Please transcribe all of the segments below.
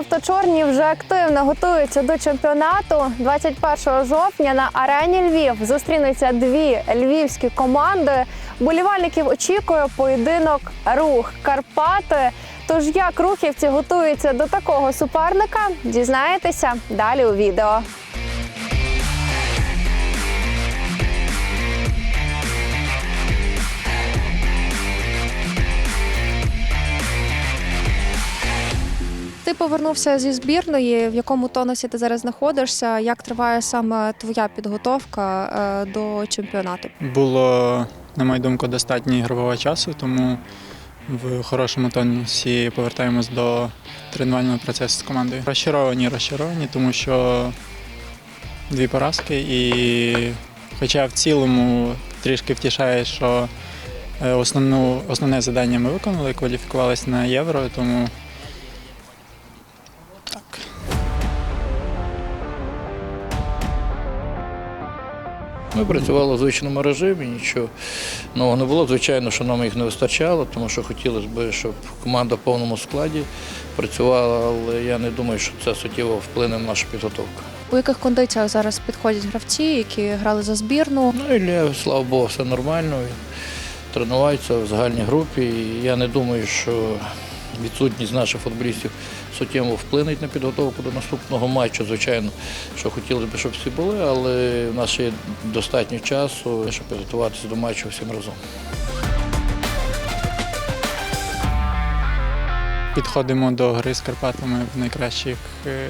Жовто-чорні вже активно готуються до чемпіонату. 21 жовтня на арені Львів зустрінуться дві львівські команди. Болівальників очікує поєдинок рух Карпати. Тож як рухівці готуються до такого суперника, дізнаєтеся далі у відео. Ти повернувся зі збірної. В якому тонусі ти зараз знаходишся? Як триває саме твоя підготовка е, до чемпіонату? Було, на мою думку, достатньо ігрового часу, тому в хорошому тонусі повертаємось до тренувального процесу з командою. Розчаровані, розчаровані, тому що дві поразки, і хоча в цілому трішки втішає, що е, основну, основне завдання ми виконали, кваліфікувалися на євро, тому Ми працювали в звичному режимі, нічого нового не було. Звичайно, що нам їх не вистачало, тому що хотілося б, щоб команда в повному складі працювала, але я не думаю, що це суттєво вплине на нашу підготовку. У яких кондиціях зараз підходять гравці, які грали за збірну? Ну, Ілля, слава Богу, все нормально. Він тренується в загальній групі. І я не думаю, що відсутність наших футболістів суттєво вплине на підготовку до наступного матчу. Звичайно, що хотілося б, щоб всі були, але в нас ще є достатньо часу, щоб підготуватися до матчу всім разом. Підходимо до гри з Карпатами в найкращих е,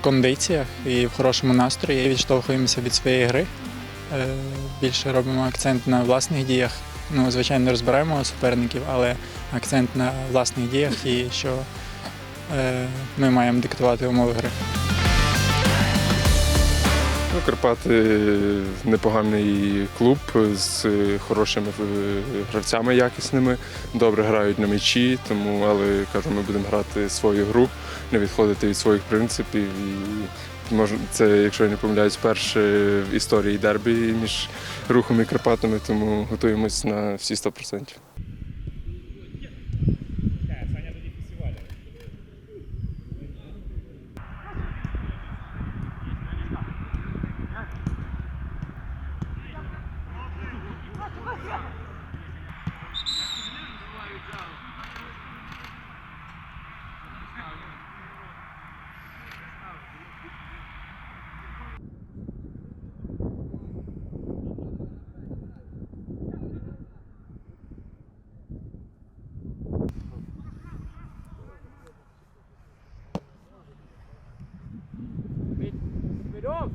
кондиціях і в хорошому настрої. Відштовхуємося від своєї гри. Е, Більше робимо акцент на власних діях. Ну, звичайно, не розбираємо суперників, але акцент на власних діях і що е, ми маємо диктувати умови гри. Ну, Карпати непоганий клуб з хорошими е, гравцями якісними, добре грають на м'ячі, тому але кажу, ми будемо грати свою гру, не відходити від своїх принципів. І це, якщо я не помиляюсь, перше в історії дербі між рухом і Карпатами, тому готуємось на всі 100%. Хвильовки,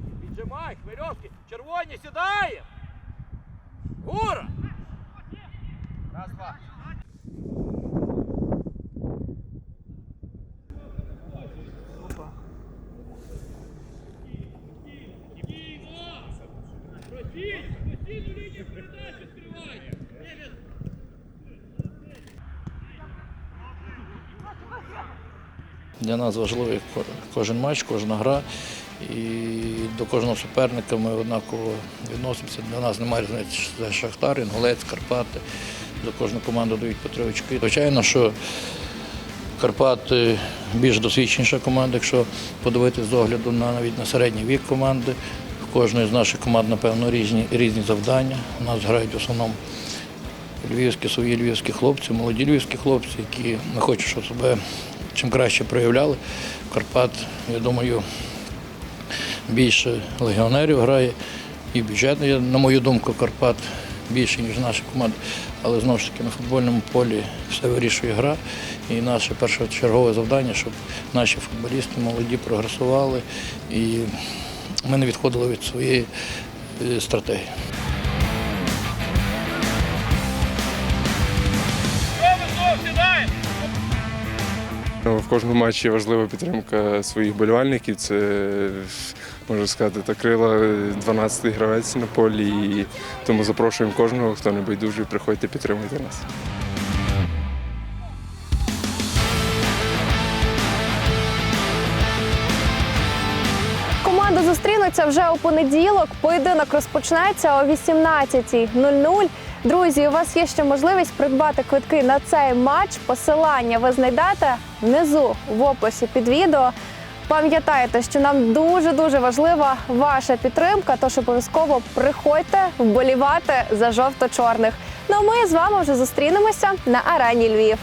піджимай, хвильовки. Червоні, сідаємо. Ура! Раз, два. Для нас важливий кожен матч, кожна гра. І до кожного суперника ми однаково відносимося. Для нас немає різниці, це Шахтар, Інгулець, Карпати. За кожну команду дають по три очки. Звичайно, що Карпати більш досвідченіша команда, якщо подивитися з огляду на навіть на середній вік команди. В кожної з наших команд, напевно, різні, різні завдання. У нас грають в основному львівські свої львівські хлопці, молоді львівські хлопці, які не хочуть, щоб себе чим краще проявляли. Карпат, я думаю, більше легіонерів грає і бюджет, на мою думку, Карпат більше, ніж наша команда. Але знову ж таки на футбольному полі все вирішує гра. І наше першочергове завдання, щоб наші футболісти молоді прогресували і ми не відходили від своєї е, стратегії. В кожному матчі важлива підтримка своїх болівальників. Це можна сказати, та крила 12-й гравець на полі. І тому запрошуємо кожного, хто не байдужий, приходьте підтримуйте нас. Команди зустрінуться вже у понеділок. Поєдинок розпочнеться о 18.00. Друзі, у вас є ще можливість придбати квитки на цей матч. Посилання ви знайдете внизу в описі під відео. Пам'ятайте, що нам дуже дуже важлива ваша підтримка, тож обов'язково приходьте вболівати за жовто-чорних. Ну а ми з вами вже зустрінемося на арені Львів.